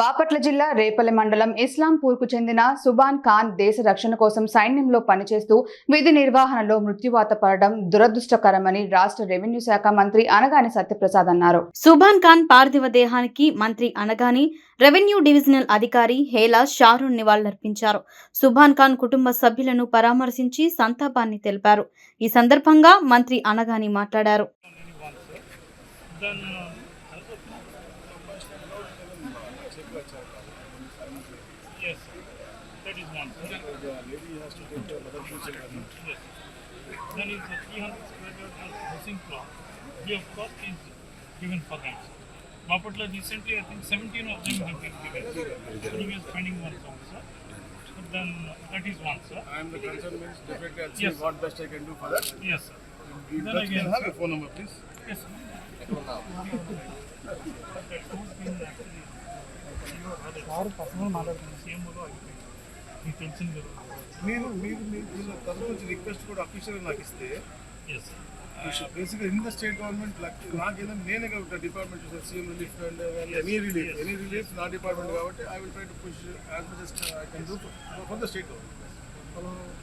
బాపట్ల జిల్లా రేపల్లి మండలం ఇస్లాంపూర్కు చెందిన సుబాన్ ఖాన్ దేశ రక్షణ కోసం సైన్యంలో పనిచేస్తూ విధి నిర్వహణలో మృత్యువాత పడడం దురదృష్టకరమని రాష్ట్ర రెవెన్యూ శాఖ మంత్రి అనగాని సత్యప్రసాద్ అన్నారు. సుభాన్ ఖాన్ పార్థివ దేహానికి మంత్రి అనగాని రెవెన్యూ డివిజనల్ అధికారి హేలా షారూన్ నివాళులర్పించారు. సుభాన్ ఖాన్ కుటుంబ సభ్యులను పరామర్శించి సంతాపాన్ని తెలిపారు. ఈ సందర్భంగా మంత్రి అనగాని మాట్లాడారు. Uh, yes sir. that is one. Sir. yes. Then is the 300 square yard of housing plot. We of course is given for that. Bapatla recently I think 17 of them have been given. Previous finding ones also so then that is one sir. I am the concern means definitely I'll see Yes. what best I can do for that. yes sir. You Then just again, can have a phone number please. yes sir వారు personal మాట్లాడుతున్నారు సీఎంలో అయిపోయింది మీకు తెలిసింది కదా మీరు మీరు మీరు తరఫు నుంచి రిక్వెస్ట్ కూడా అఫీషియల్ నాకు ఇస్తే ఎస్ బేసిక్గా ఇన్ ద స్టేట్ గవర్నమెంట్ నాకు ఏదైనా నేనే కాబట్టి department CM relief and any relief any relief నా డిపార్ట్మెంట్ కాబట్టి I will try to push as much I can do for the state government